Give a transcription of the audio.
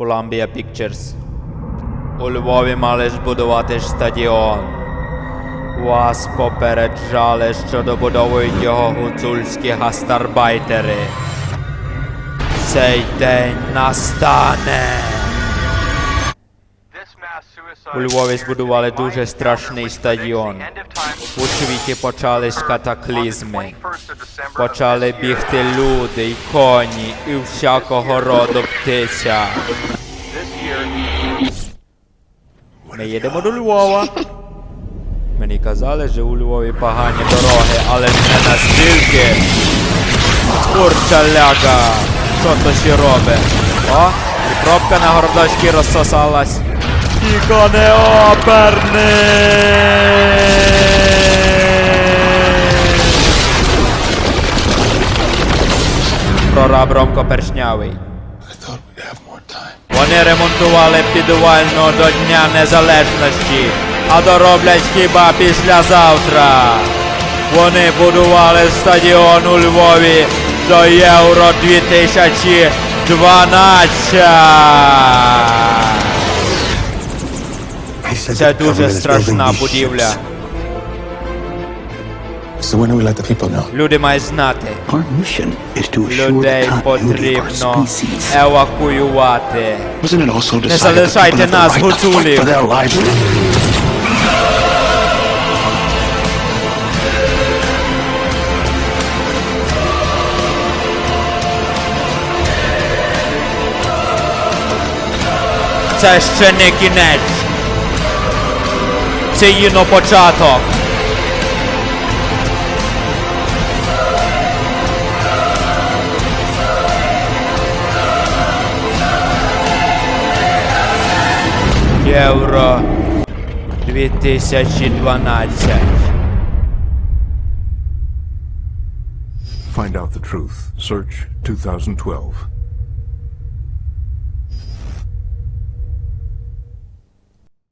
Columbia Pictures. У Львові мали ж будувати стадіон. Вас попереджали, що добудовують його гуцульські гастарбайтери. Цей день настане. У Львові збудували дуже страшний стадіон. У світі почались катаклізми. Почали бігти люди й коні, і всякого роду птиця. Ми їдемо до Львова. Мені казали, що у Львові погані дороги, але не настільки. Курча ляга. Що то ще робить? О, і пробка на городочці розсосалась. Тільки не! Прораб Ромко Першнявий. Вони ремонтували підвально до Дня Незалежності, а дороблять хіба післязавтра. Вони будували стадіон у Львові до Євро 2012. Це дуже страшна будівля. So when do we let the people know? Люди мають знати. Our mission is to assure the Людей continuity of our потрібно species. евакуювати. Wasn't it also decided that залишайте people have the нас, right to fight гуцулів. for their lives? Це ще не кінець. Це їно початок. Євро 2012. Find out the truth. Search 2012.